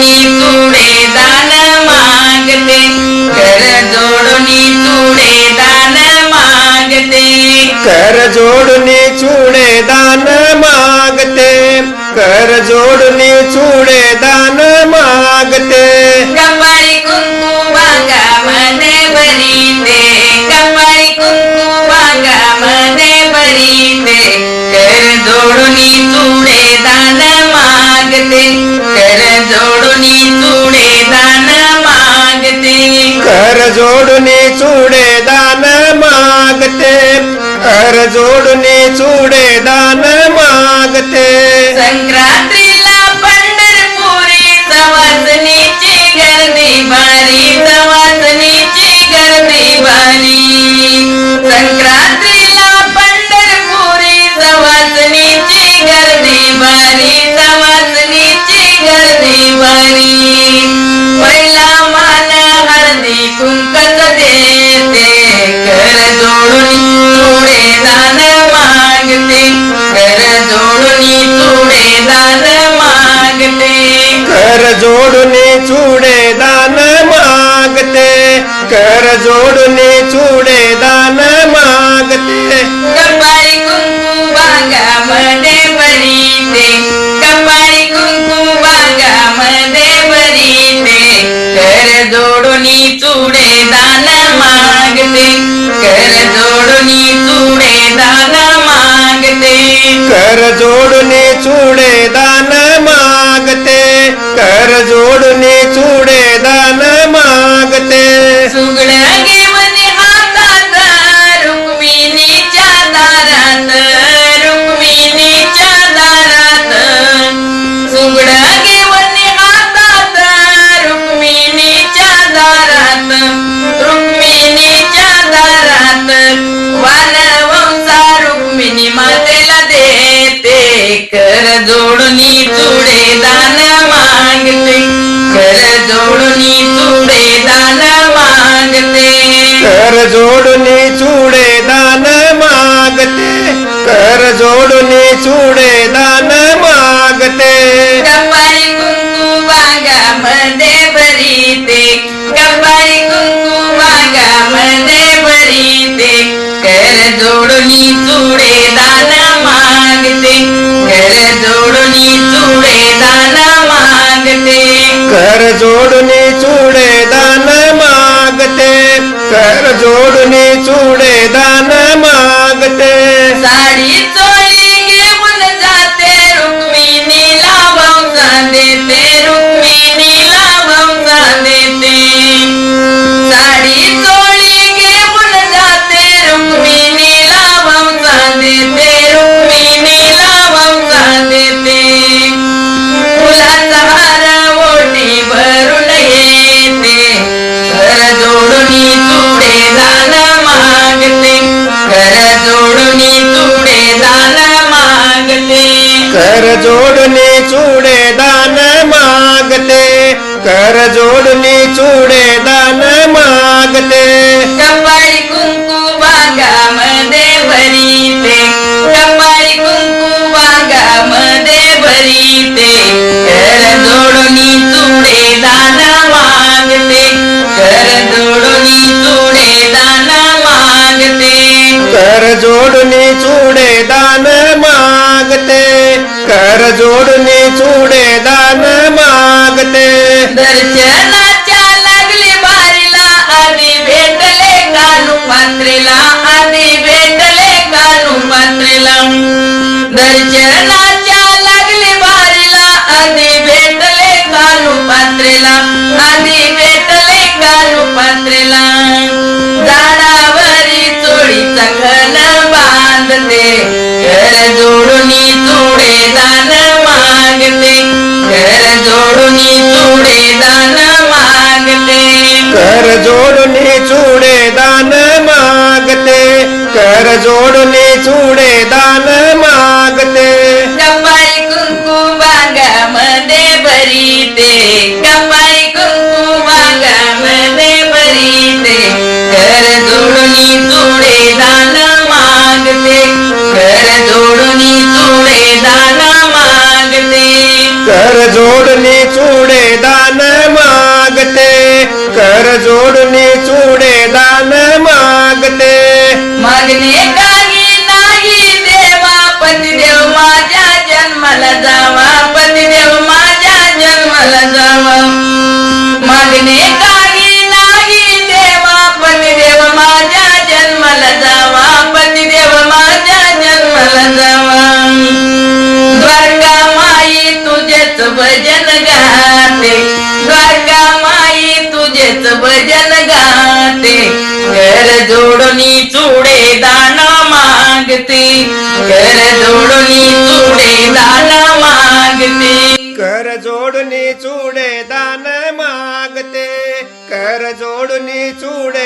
नी तुड़े दान मांगते कर जोड़नी चूड़े दान मांगते कर जोड़नी चूड़े दान मांगते कर जोड़नी चूड़े कर जोडणी चुडे दान मागते कर जोडणी चुडे दान मागते संक्रांतीला दान मागते। कुंकू कुंकू कर जोडूनी चुडे दान मागते। कर जोडूनी चुडे दान मागते। कर जोडणी चुडे दान मागते। कर जोडणी कर जोड़नी चुडे दान मांगते, कर जोड़नी तुड़े दाना मांगते। कर जोड़नी चूड़े दाना मागते, कर जोड़नी चूड़े दान मागते। કર જોડની ચૂડે દાન માગતે. કર જોડની ચૂડે દાન कर जोडणी चुडे दान मागते कर जोडणी चुडे दान मागते। कपाळी कुंकू बागामध्ये भरीते कपाळी कुंकू बागामध्ये भरीते कर जोडून चुडे दान मागते कर जोडून चुडे दान मागते। कर जोडणी चुडे दान कर जोडणी चुडे दान मागते. दर्शनाच्या लागली बारीला आणि भेटले कानू पात्रेला आणि भेटले कानू पात्रेला दर्शनाच्या लागली बारीला आणि भेटले कानू पात्रेला आणि भेटले कानू पात्रेला झाडावरी चोळीचा खण बांधते. घर जोडून चुडे दान मागते घर जोडून चुडे दान मागते कर जोडणी चुडे दान मागते कर जोडणी चुडे दान मागते कपाळी कुंकू बागामध्ये भरीते कर जोडणी चुडे दान मागते. कर जोड చూడు నీ చూడ